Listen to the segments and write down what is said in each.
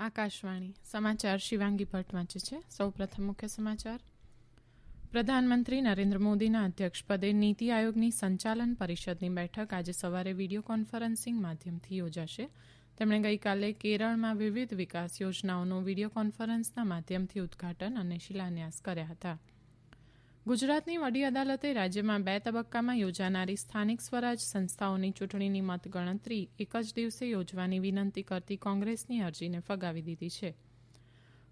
આકાશવાણી, સમાચાર શિવાંગી ભટ્ટ વાંચે છે. સૌપ્રથમ મુખ્ય સમાચાર. પ્રધાનમંત્રી નરેન્દ્ર મોદીના અધ્યક્ષપદે નીતિ આયોગની સંચાલન પરિષદની બેઠક આજે સવારે વીડિયો કોન્ફરન્સિંગ માધ્યમથી યોજાશે. તેમણે ગઈકાલે કેરળમાં વિવિધ વિકાસ યોજનાઓનું વીડિયો કોન્ફરન્સના માધ્યમથી ઉદઘાટન અને શિલાન્યાસ કર્યા હતા. ગુજરાતની વડી અદાલતે રાજ્યમાં બે તબક્કામાં યોજાનારી સ્થાનિક સ્વરાજ સંસ્થાઓની ચૂંટણીની મતગણતરી એક જ દિવસે યોજવાની વિનંતી કરતી કોંગ્રેસની અરજીને ફગાવી દીધી છે.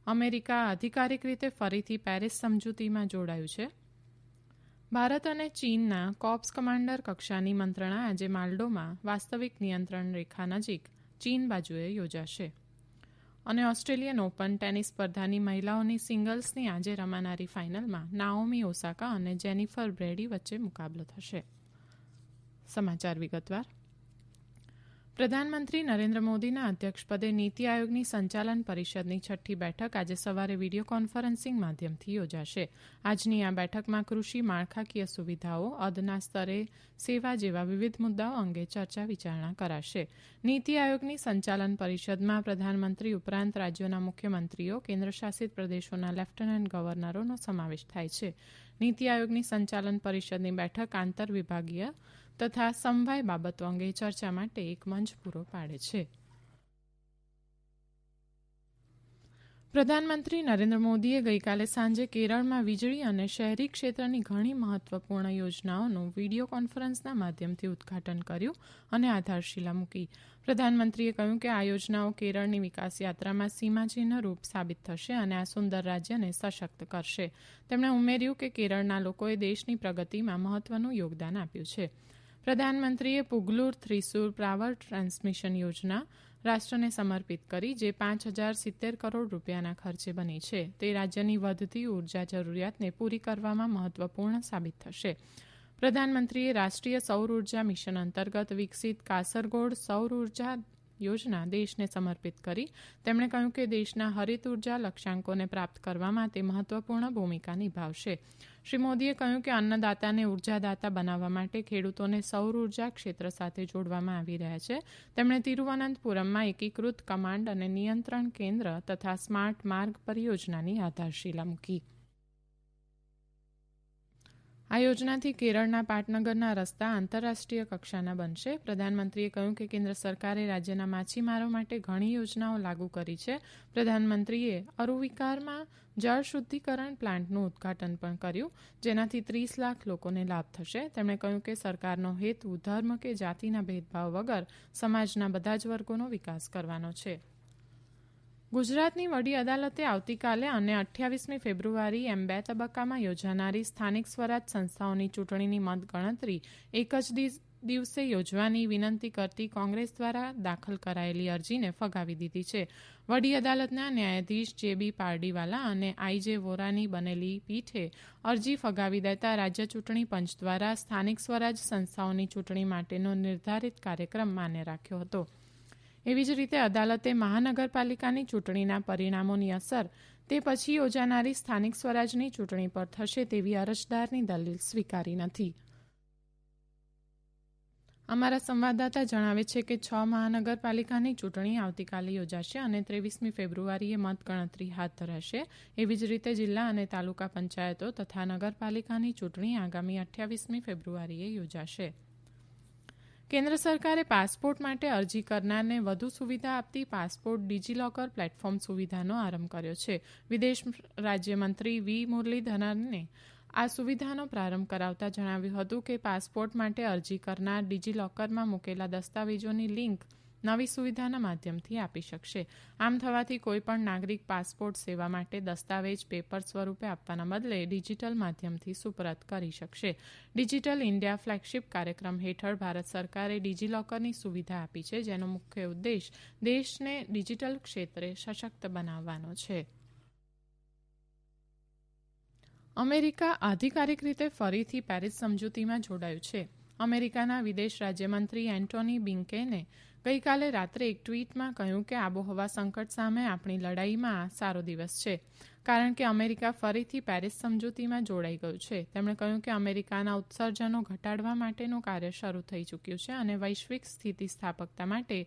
અમેરિકા આધિકારિક રીતે ફરીથી પેરિસ સમજૂતીમાં જોડાયું છે. ભારત અને ચીનના કોપ્સ કમાન્ડર કક્ષાની મંત્રણા આજે માલ્ડોમાં વાસ્તવિક નિયંત્રણ રેખા નજીક ચીન બાજુએ યોજાશે. અને ઓસ્ટ્રેલિયન ઓપન ટેનિસ સ્પર્ધાની મહિલાઓની સિંગલ્સની આજે રમાનારી ફાઇનલમાં નાઓમી ઓસાકા અને જેનિફર બ્રેડી વચ્ચે મુકાબલો થશે. પ્રધાનમંત્રી નરેન્દ્ર મોદીના અધ્યક્ષપદે નીતિ આયોગની સંચાલન પરિષદની છઠ્ઠી બેઠક આજે સવારે વીડિયો કોન્ફરન્સિંગ માધ્યમથી યોજાશે. આજની આ બેઠકમાં કૃષિ, માળખાકીય સુવિધાઓ, અદના સ્તરે સેવા જેવા વિવિધ મુદ્દાઓ અંગે ચર્ચા વિચારણા કરાશે. નીતિ આયોગની સંચાલન પરિષદમાં પ્રધાનમંત્રી ઉપરાંત રાજ્યોના મુખ્યમંત્રીઓ, કેન્દ્રશાસિત પ્રદેશોના લેફ્ટનન્ટ ગવર્નરોનો સમાવેશ થાય છે. નીતિ આયોગની સંચાલન પરિષદની બેઠક આંતર વિભાગીય તથા સમવાય બાબતો અંગે ચર્ચા માટે એક મંચ પૂરો પાડે છે. પ્રધાનમંત્રી નરેન્દ્ર મોદીએ ગઈકાલે સાંજે કેરળમાં વીજળી અને શહેરી ક્ષેત્રની ઘણી મહત્વપૂર્ણ યોજનાઓનું વીડિયો કોન્ફરન્સના માધ્યમથી ઉદઘાટન કર્યું અને આધારશિલા મૂકી. પ્રધાનમંત્રીએ કહ્યું કે આ યોજનાઓ કેરળની વિકાસ યાત્રામાં સીમાચિહ્ન રૂપ સાબિત થશે અને આ સુંદર રાજ્યને સશક્ત કરશે. તેમણે ઉમેર્યું કે કેરળના લોકોએ દેશની પ્રગતિમાં મહત્વનું યોગદાન આપ્યું છે. પ્રધાનમંત્રીએ પુગલુર થ્રીસુર પાવર ટ્રાન્સમિશન યોજના રાષ્ટ્રને સમર્પિત કરી, જે પાંચ હજાર સિત્તેર કરોડ રૂપિયાના ખર્ચે બની છે. તે રાજ્યની વધતી ઊર્જા જરૂરિયાતને પૂરી કરવામાં મહત્વપૂર્ણ સાબિત થશે. પ્રધાનમંત્રીએ રાષ્ટ્રીય સૌર ઊર્જા મિશન અંતર્ગત વિકસિત કાસરગોડ સૌર ઊર્જા યોજના દેશને સમર્પિત કરી. તેમણે કહ્યું કે દેશના હરિત ઊર્જા લક્ષ્યાંકોને પ્રાપ્ત કરવામાં તે મહત્વપૂર્ણ ભૂમિકા નિભાવશે. શ્રી મોદીએ કહ્યું કે અન્નદાતાને ઉર્જાદાતા બનાવવા માટે ખેડૂતોને સૌર ઊર્જા ક્ષેત્ર સાથે જોડવામાં આવી રહ્યા છે. તેમણે તિરુવનંતપુરમમાં એકીકૃત કમાન્ડ અને નિયંત્રણ કેન્દ્ર તથા સ્માર્ટ માર્ગ પરિયોજનાની આધારશીલા મૂકી. આ યોજનાથી કેરળના પાટનગરના રસ્તા આંતરરાષ્ટ્રીય કક્ષાના બનશે. પ્રધાનમંત્રીએ કહ્યું કે કેન્દ્ર સરકારે રાજ્યના માછીમારો માટે ઘણી યોજનાઓ લાગુ કરી છે. પ્રધાનમંત્રીએ અરુવિકારમાં જળ શુદ્ધિકરણ પ્લાન્ટનું ઉદઘાટન પણ કર્યું, જેનાથી ત્રીસ લાખ લોકોને લાભ થશે. તેમણે કહ્યું કે સરકારનો હેતુ ધર્મ કે જાતિના ભેદભાવ વગર સમાજના બધા જ વર્ગોનો વિકાસ કરવાનો છે. ગુજરાતની વડી અદાલતે આવતીકાલે અને અઠ્યાવીસમી ફેબ્રુઆરી એમ બે તબક્કામાં યોજાનારી સ્થાનિક સ્વરાજ સંસ્થાઓની ચૂંટણીની મતગણતરી એક જ દિવસે યોજવાની વિનંતી કરતી કોંગ્રેસ દ્વારા દાખલ કરાયેલી અરજીને ફગાવી દીધી છે. વડી અદાલતના ન્યાયાધીશ જે બી પારડીવાલા અને આઈજે વોરાની બનેલી પીઠે અરજી ફગાવી દેતા રાજ્ય ચૂંટણી પંચ દ્વારા સ્થાનિક સ્વરાજ સંસ્થાઓની ચૂંટણી માટેનો નિર્ધારિત કાર્યક્રમ માન્ય રાખ્યો હતો. એવી જ રીતે અદાલતે મહાનગરપાલિકાની ચૂંટણીના પરિણામોની અસર, તે પછી યોજાનારી સ્થાનિક સ્વરાજની ચૂંટણી પર થશે તેવી અરજદારની દલીલ સ્વીકારી નથી. અમારા સંવાદદાતા જણાવે છે કે છ મહાનગરપાલિકાની ચૂંટણી આવતીકાલે યોજાશે અને ત્રેવીસમી ફેબ્રુઆરીએ મતગણતરી હાથ ધરાશે. એવી જ રીતે જિલ્લા અને તાલુકા પંચાયતો તથા નગરપાલિકાની ચૂંટણી આગામી અઠ્યાવીસમી ફેબ્રુઆરીએ યોજાશે. કેન્દ્ર સરકારે પાસપોર્ટ માટે અરજી કરનારને વધુ સુવિધા આપતી પાસપોર્ટ ડિજીલોકર પ્લેટફોર્મ સુવિધાનો આરંભ કર્યો છે. વિદેશ રાજ્યમંત્રી વી. મુરલીધરને આ સુવિધાનો પ્રારંભ કરાવતા જણાવ્યું હતું કે પાસપોર્ટ માટે અરજી કરનાર ડિજીલોકરમાં મૂકેલા દસ્તાવેજોની લિંક નવી સુવિધાના માધ્યમથી આપી શકશે. આમ થવાથી કોઈપણ નાગરિક પાસપોર્ટ સેવા માટે દસ્તાવેજ પેપર સ્વરૂપે આપવાના બદલે ડિજીટલ માધ્યમથી સુપરત કરી શકશે. ડિજીટલ ઇન્ડિયા ફ્લેગશીપ કાર્યક્રમ હેઠળ ભારત સરકારે ડિજીલોકરની સુવિધા આપી છે, જેનો મુખ્ય ઉદ્દેશ દેશને ડિજીટલ ક્ષેત્રે સશક્ત બનાવવાનો છે. અમેરિકા આધિકારિક રીતે ફરીથી પેરિસ સમજૂતીમાં જોડાયું છે. અમેરિકાના વિદેશ રાજ્યમંત્રી એન્ટોની બિન્કેને ગઈકાલે રાત્રે એક ટ્વીટમાં કહ્યું કે આબોહવા સંકટ સામે આપણી લડાઈમાં આ સારો દિવસ છે, કારણ કે અમેરિકા ફરીથી પેરિસ સમજૂતીમાં જોડાઈ ગયું છે. તેમણે કહ્યું કે અમેરિકાના ઉત્સર્જનો ઘટાડવા માટેનું કાર્ય શરૂ થઈ ચૂક્યું છે અને વૈશ્વિક સ્થિતિ સ્થાપકતા માટે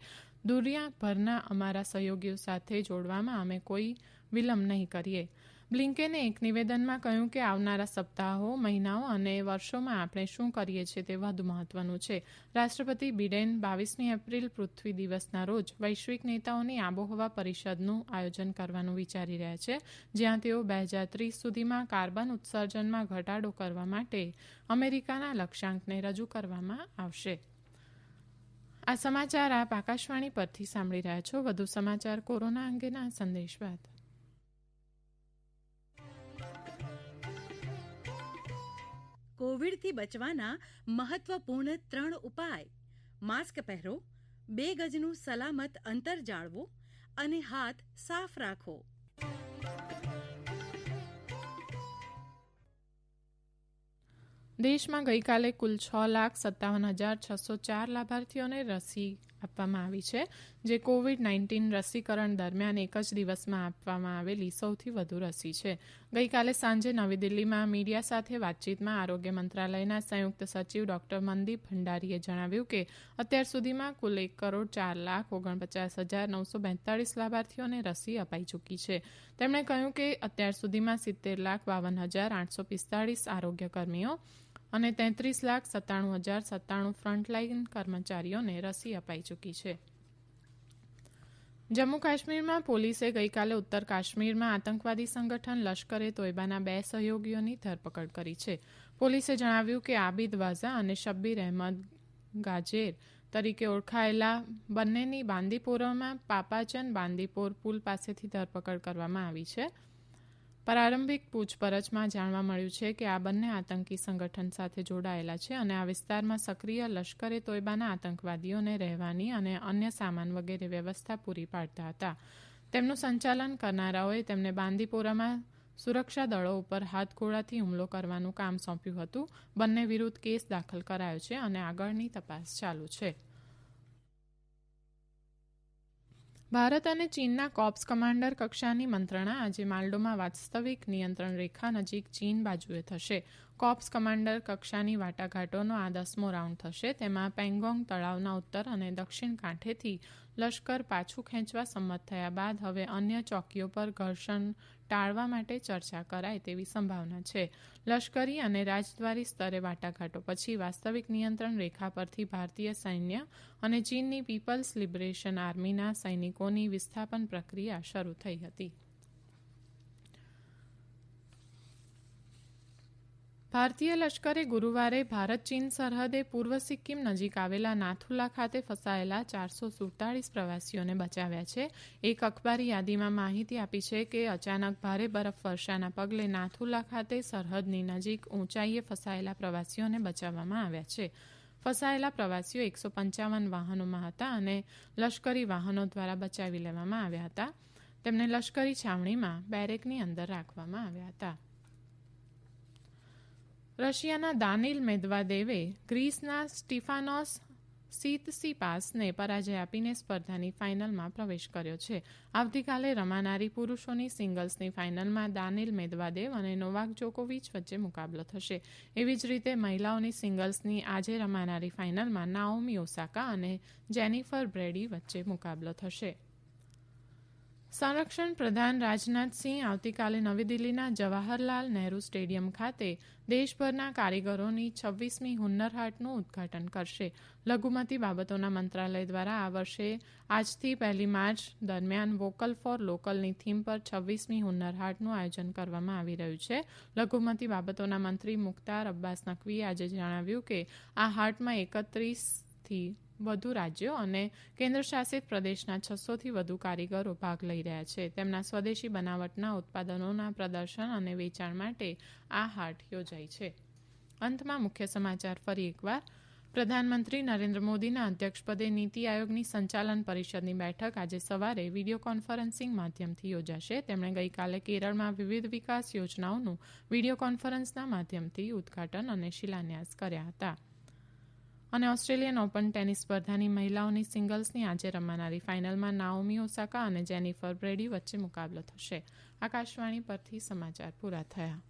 દુનિયાભરના અમારા સહયોગીઓ સાથે જોડવામાં અમે કોઈ વિલંબ નહીં કરીએ. બ્લિન્કેને એક નિવેદનમાં કહ્યું કે આવનારા સપ્તાહો, મહિનાઓ અને વર્ષોમાં આપણે શું કરીએ છીએ તે વધુ મહત્વનું છે. રાષ્ટ્રપતિ બિડેન બાવીસમી એપ્રિલ પૃથ્વી દિવસના રોજ વૈશ્વિક નેતાઓની આબોહવા પરિષદનું આયોજન કરવાનું વિચારી રહ્યા છે, જ્યાં તેઓ બે હજાર ત્રીસ સુધીમાં કાર્બન ઉત્સર્જનમાં ઘટાડો કરવા માટે અમેરિકાના લક્ષ્યાંકને રજૂ કરવામાં આવશે. આ સમાચાર આપ આકાશવાણી પરથી સાંભળી રહ્યા છો. વધુ સમાચાર કોરોના અંગેના સંદેશ બાદ. કોવિડથી બચવાના મહત્વપૂર્ણ ત્રણ ઉપાય. માસ્ક પહેરો, બે ગજનું સલામત અંતર જાળવો અને હાથ સાફ રાખો. દેશમાં ગઈકાલે કુલ છ લાખ સત્તાવન હજાર છસો ચાર લાભાર્થીઓને રસી આપવામાં આવી છે, જે કોવિડ નાઇન્ટીન રસીકરણ દરમિયાન એક જ દિવસમાં આપવામાં આવેલી સૌથી વધુ રસી છે. ગઈકાલે સાંજે નવી દિલ્હીમાં મીડિયા સાથે વાતચીતમાં આરોગ્ય મંત્રાલયના સંયુક્ત સચિવ ડોક્ટર મનદીપ ભંડારીએ જણાવ્યું કે અત્યાર સુધીમાં કુલ એક કરોડ ચાર લાખ ઓગણપચાસ હજાર નવસો બેતાળીસ લાભાર્થીઓને રસી અપાઈ ચૂકી છે. તેમણે કહ્યું કે અત્યાર સુધીમાં સિત્તેર લાખ બાવન હજાર આઠસો પિસ્તાળીસ આરોગ્ય કર્મીઓ અને તેત્રીસ લાખ સત્તાણું હજાર સત્તાણું ફ્રન્ટલાઇન કર્મચારીઓને રસી અપાઈ ચૂકી છે. જમ્મુ કાશ્મીરમાં પોલીસે ગઈકાલે ઉત્તર કાશ્મીરમાં આતંકવાદી સંગઠન લશ્કરે તોયબાના બે સહયોગીઓની ધરપકડ કરી છે. પોલીસે જણાવ્યું કે આબિદ વાઝા અને શબ્બીર અહેમદ ગાજેર તરીકે ઓળખાયેલા બંનેની બાંદીપોરામાં પાપાચન બાંદીપોર પુલ પાસેથી ધરપકડ કરવામાં આવી છે. પ્રારંભિક પૂછપરછમાં જાણવા મળ્યું છે કે આ બંને આતંકી સંગઠન સાથે જોડાયેલા છે અને આ વિસ્તારમાં સક્રિય લશ્કરે તોયબાના આતંકવાદીઓને રહેવાની અને અન્ય સામાન વગેરે વ્યવસ્થા પૂરી પાડતા હતા. તેમનું સંચાલન કરનારાઓએ તેમને બાંદીપોરામાં સુરક્ષા દળો ઉપર હાથગોળાથી હુમલો કરવાનું કામ સોંપ્યું હતું. બંને વિરુદ્ધ કેસ દાખલ કરાયો છે અને આગળની તપાસ ચાલુ છે. ભારત અને ચીનના કોપ્સ કમાન્ડર કક્ષાની મંત્રણા આજે માલ્ડોમાં વાસ્તવિક નિયંત્રણ રેખા નજીક ચીન બાજુએ થશે. કોપ્સ કમાન્ડર કક્ષાની વાટાઘાટોનો આ દસમો રાઉન્ડ થશે. તેમાં પેંગોંગ તળાવના ઉત્તર અને દક્ષિણ કાંઠેથી લશ્કર પાછું ખેંચવા સંમત થયા બાદ હવે અન્ય ચોકીઓ પર ઘર્ષણ ટાળવા માટે ચર્ચા કરાય તેવી સંભાવના છે. લશ્કરી અને રાજદ્વારી સ્તરે વાટાઘાટો પછી વાસ્તવિક નિયંત્રણ રેખા પરથી ભારતીય સૈન્ય અને ચીનની પીપલ્સ લિબરેશન આર્મીના સૈનિકોની વિસ્થાપન પ્રક્રિયા શરૂ થઈ હતી. ભારતીય લશ્કરે ગુરૂવારે ભારત ચીન સરહદે પૂર્વ સિક્કિમ નજીક આવેલા નાથુલા ખાતે ફસાયેલા ચારસો સુડતાલીસ પ્રવાસીઓને બચાવ્યા છે. એક અખબારી યાદીમાં માહિતી આપી છે કે અચાનક ભારે બરફ વર્ષાના પગલે નાથુલા ખાતે સરહદની નજીક ઊંચાઈએ ફસાયેલા પ્રવાસીઓને બચાવવામાં આવ્યા છે. ફસાયેલા પ્રવાસીઓ એકસો પંચાવન વાહનોમાં હતા અને લશ્કરી વાહનો દ્વારા બચાવી લેવામાં આવ્યા હતા. તેમને લશ્કરી છાવણીમાં બેરેકની અંદર રાખવામાં આવ્યા હતા. રશિયાના દાનિલ મેદવાદેવે ગ્રીસના સ્ટીફાનોસ સીતસીપાસને પરાજય આપીને સ્પર્ધાની ફાઇનલમાં પ્રવેશ કર્યો છે. આવતીકાલે રમાનારી પુરુષોની સિંગલ્સની ફાઇનલમાં દાનિલ મેદવાદેવ અને નોવાક જોકોવિચ વચ્ચે મુકાબલો થશે. એવી જ રીતે મહિલાઓની સિંગલ્સની આજે રમાનારી ફાઇનલમાં નાઓમી ઓસાકા અને જેનિફર બ્રેડી વચ્ચે મુકાબલો થશે. સંરક્ષણ પ્રધાન રાજનાથસિંહ આવતીકાલે નવી દિલ્હીના જવાહરલાલ નહેરુ સ્ટેડિયમ ખાતે દેશભરના કારીગરોની છવ્વીસમી હુન્નર હાટનું ઉદઘાટન કરશે. લઘુમતી બાબતોના મંત્રાલય દ્વારા આ વર્ષે આજથી પહેલી માર્ચ દરમિયાન વોકલ ફોર લોકલની થીમ પર છવ્વીસમી હુન્નર હાટનું આયોજન કરવામાં આવી રહ્યું છે. લઘુમતી બાબતોના મંત્રી મુખ્તાર અબ્બાસ નકવીએ આજે જણાવ્યું કે આ હાટમાં એકત્રીસથી વધુ રાજ્યો અને કેન્દ્રશાસિત પ્રદેશના છસોથી વધુ કારીગરો ભાગ લઈ રહ્યા છે. તેમના સ્વદેશી બનાવટના ઉત્પાદનોના પ્રદર્શન અને વેચાણ માટે આ હાટ યોજાઈ છે. અંતમાં મુખ્ય સમાચાર ફરી એકવાર. પ્રધાનમંત્રી નરેન્દ્ર મોદીના અધ્યક્ષપદે નીતિ આયોગની સંચાલન પરિષદની બેઠક આજે સવારે વીડિયો કોન્ફરન્સિંગ માધ્યમથી યોજાશે. તેમણે ગઈકાલે કેરળમાં વિવિધ વિકાસ યોજનાઓનું વીડિયો કોન્ફરન્સના માધ્યમથી ઉદઘાટન અને શિલાન્યાસ કર્યા હતા. અને ઓસ્ટ્રેલિયન ઓપન ટેનિસ સ્પર્ધાની મહિલાઓની સિંગલ્સની આજે રમાનારી ફાઇનલમાં નાઓમી ઓસાકા અને જેનિફર બ્રેડી વચ્ચે મુકાબલો થશે. આકાશવાણી પરથી સમાચાર પૂરા થયા.